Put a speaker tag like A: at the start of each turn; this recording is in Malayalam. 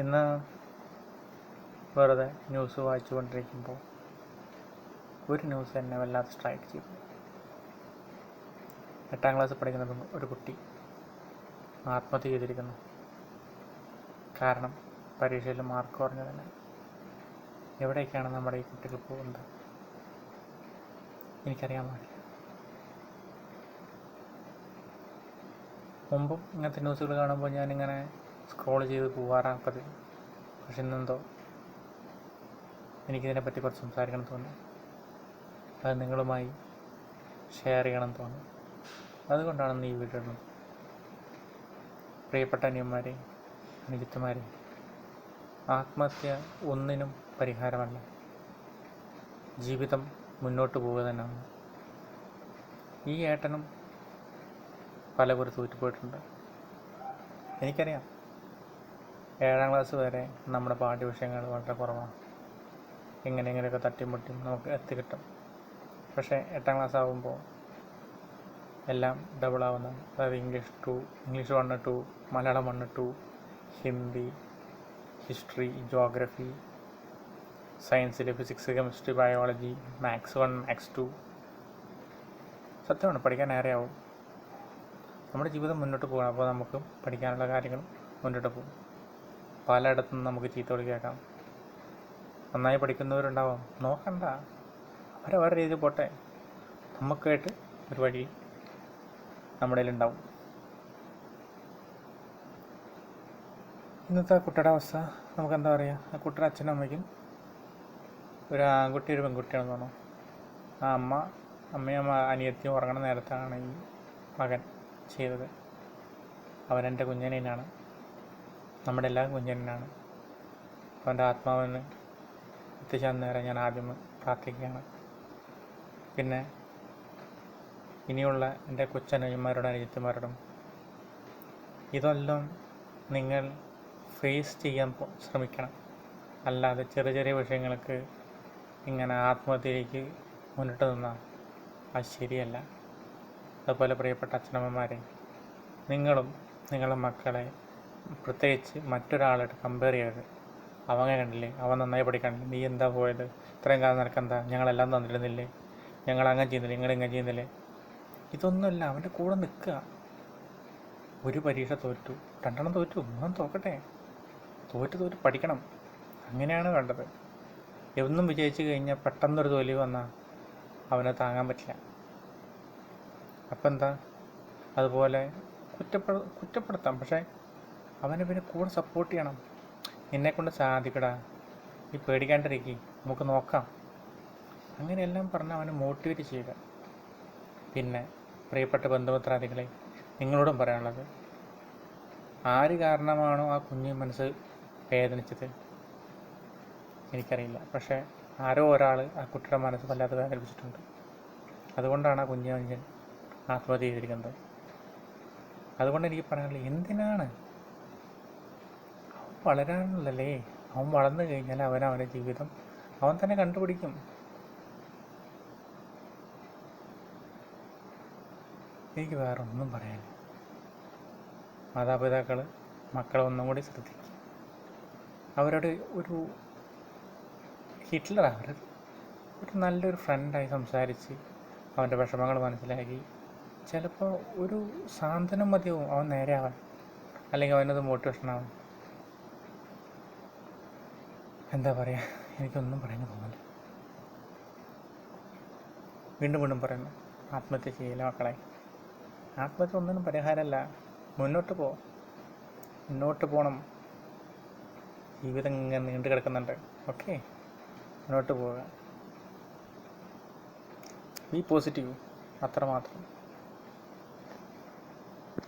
A: ഇന്ന് വെറുതെ ന്യൂസ് വായിച്ചുകൊണ്ടിരിക്കുമ്പോൾ ഒരു ന്യൂസ് എന്നെ വല്ലാതെ സ്ട്രൈക്ക് ചെയ്തു. എട്ടാം ക്ലാസ് പഠിക്കുന്ന ഒരു കുട്ടി ആത്മഹത്യ ചെയ്തിരിക്കുന്നു. കാരണം പരീക്ഷയിൽ മാർക്ക് കുറഞ്ഞതിന് എവിടേക്കാണ് നമ്മുടെ ഈ കുട്ടികൾ പോകുന്നത്? എനിക്കറിയാൻ പാടില്ല. മുമ്പും ഇങ്ങനത്തെ ന്യൂസുകൾ കാണുമ്പോൾ ഞാനിങ്ങനെ സ്ക്രോൾ ചെയ്ത് പോകാറാണ് പതിവ്. പക്ഷെ ഇന്നെന്തോ എനിക്കിതിനെപ്പറ്റി കുറച്ച് സംസാരിക്കണം തോന്നി. അത് നിങ്ങളുമായി ഷെയർ ചെയ്യണം തോന്നി. അതുകൊണ്ടാണെന്ന് ഈ വീഡിയോ പ്രിയപ്പെട്ട അനിയന്മാരെ അനുജിത്തുമാരെ ആത്മഹത്യ ഒന്നിനും പരിഹാരമല്ല. ജീവിതം മുന്നോട്ട് പോവുക തന്നെയാണ്. ഈ ഏട്ടനും പലകുറി തോറ്റുപോയിട്ടുണ്ട് എനിക്കറിയാം. ഏഴാം ക്ലാസ് വരെ നമ്മുടെ പാഠ്യവിഷയങ്ങൾ വളരെ കുറവാണ്. എങ്ങനെ എങ്ങനെയൊക്കെ തട്ടിയും മുട്ടിയും നമുക്ക് എത്തിക്കിട്ടും. പക്ഷേ എട്ടാം ക്ലാസ് ആകുമ്പോൾ എല്ലാം ഡബിൾ ആവുന്ന. അതായത് English two English one two Malayalam one two Hindi history geography സയൻസിൽ physics chemistry biology maths one maths two സത്യമാണ് പഠിക്കാൻ ഏറെയാവും. നമ്മുടെ ജീവിതം മുന്നോട്ട് പോകണം. അപ്പോൾ നമുക്ക് പഠിക്കാനുള്ള കാര്യങ്ങൾ മുന്നോട്ട് പോകും. പലയിടത്തും നമുക്ക് ചീത്തകൾ കേൾക്കാം. നന്നായി പഠിക്കുന്നവരുണ്ടാവും. നോക്കണ്ട. അവരവരുടെ രീതിയിൽ പോട്ടെ. നമുക്കായിട്ട് ഒരു വഴി നമ്മുടെ ഉണ്ടാവും. ഇന്നത്തെ കുട്ടിയുടെ അവസ്ഥ നമുക്ക് എന്താ പറയുക ആ കുട്ടിയുടെ അച്ഛനും അമ്മയ്ക്കും ഒരു ആൺകുട്ടി ഒരു പെൺകുട്ടിയാണെന്ന് തോന്നുന്നു. ആ അമ്മ അമ്മയും അമ്മ അനിയത്തിയും ഉറങ്ങണ നേരത്താണ് ഈ മകൻ ചെയ്തത്. അവനെന്റെ കുഞ്ഞനാണ് നമ്മുടെ എല്ലാ കുഞ്ഞനാണ്. അവന്റെ ആത്മാവിന് എത്തിച്ചേർന്ന ഞാൻ ആദ്യം പ്രാർത്ഥിക്കുകയാണ്. പിന്നെ ഇനിയുള്ള എന്റെ കൊച്ചനുജന്മാരോടും അനുജത്തിമാരോടും ഇതെല്ലാം നിങ്ങൾ ഫേസ് ചെയ്യാൻ ശ്രമിക്കണം. അല്ലാതെ ചെറിയ ചെറിയ വിഷയങ്ങൾക്ക് ഇങ്ങനെ ആത്മഹത്യയിലേക്ക് മുന്നിട്ട് നിന്നാൽ അത് ശരിയല്ല. അതുപോലെ പ്രിയപ്പെട്ട അച്ഛനമ്മമാരെ നിങ്ങളും നിങ്ങളുടെ മക്കളെ പ്രത്യേകിച്ച് മറ്റൊരാളായിട്ട് കമ്പയർ ചെയ്യരുത്. അവനെ കണ്ടില്ലേ? അവൻ നന്നായി പഠിക്കണ്ടില്ലേ നീ എന്താ പോയത്? ഇത്രയും കാലം നിനക്കെന്താ ഞങ്ങളെല്ലാം തന്നിരുന്നില്ലേ? ഞങ്ങൾ അങ്ങനെ ചെയ്യുന്നില്ല? നിങ്ങൾ ഇങ്ങനെ ചെയ്യുന്നില്ലേ? ഇതൊന്നുമല്ല. അവന്റെ കൂടെ നിൽക്കുക. ഒരു പരീക്ഷ തോറ്റു. രണ്ടെണ്ണം തോറ്റു. മൂന്നും തോക്കട്ടെ. തോറ്റ് തോറ്റ് പഠിക്കണം. അങ്ങനെയാണ് വേണ്ടത്. എന്നും വിജയിച്ചു കഴിഞ്ഞാൽ പെട്ടെന്നൊരു തോൽവി വന്നാൽ അവനെ താങ്ങാൻ പറ്റില്ല. അപ്പം എന്താ അതുപോലെ കുറ്റപ്പെടു കുറ്റപ്പെടുത്താം. പക്ഷേ അവനെ പിന്നെ കൂടെ സപ്പോർട്ട് ചെയ്യണം. നിന്നെ കൊണ്ട് സാധിക്കടാ. നീ പേടിക്കാണ്ടിരിക്കി. നമുക്ക് നോക്കാം. അങ്ങനെയെല്ലാം പറഞ്ഞ് അവനെ മോട്ടിവേറ്റ് ചെയ്യുക. പിന്നെ പ്രിയപ്പെട്ട ബന്ധുമിത്രാദികളെ നിങ്ങളോടും പറയാനുള്ളത് ആര് കാരണമാണോ ആ കുഞ്ഞു മനസ്സ് വേദനിച്ചത്? എനിക്കറിയില്ല. പക്ഷേ ആരോ ഒരാൾ ആ കുട്ടിയുടെ മനസ്സ് വല്ലാതെ വേദനിപ്പിച്ചിട്ടുണ്ട്. അതുകൊണ്ടാണ് ആ കുഞ്ഞു കുഞ്ഞൻ ആത്മഹത്യ ചെയ്തിരിക്കുന്നത്. അതുകൊണ്ട് എനിക്ക് പറയാനുള്ളത് എന്തിനാണ് വളരാനുള്ളല്ലേ? അവൻ വളർന്നു കഴിഞ്ഞാൽ അവൻ അവന്റെ ജീവിതം അവൻ തന്നെ കണ്ടുപിടിക്കും. എനിക്ക് വേറെ ഒന്നും പറയാനില്ല. മാതാപിതാക്കൾ മക്കളെ ഒന്നും കൂടി ശ്രദ്ധിക്കും. അവരോട് ഒരു ഹിറ്റ്ലർ ഒരു നല്ലൊരു ഫ്രണ്ടായി സംസാരിച്ച് അവന്റെ വിഷമങ്ങൾ മനസ്സിലാക്കി ചിലപ്പോൾ ഒരു സാന്ത്വനം മതിയാവും. അവൻ നേരെ ആവാൻ. അല്ലെങ്കിൽ അവനത് മോട്ടിവേഷൻ ആവാൻ. എന്താ പറയുക എനിക്കൊന്നും പറയാൻ തോന്നില്ല വീണ്ടും വീണ്ടും പറയുന്നു ആത്മഹത്യ ചെയ്യില്ല മക്കളെ? ആത്മഹത്യ ഒന്നിനും പരിഹാരമല്ല. മുന്നോട്ട് പോ. മുന്നോട്ട് പോകണം ജീവിതം ഇങ്ങനെ നീണ്ടു കിടക്കുന്നുണ്ട്. ഓക്കെ? മുന്നോട്ട് പോവുക. Be positive. അത്രമാത്രം.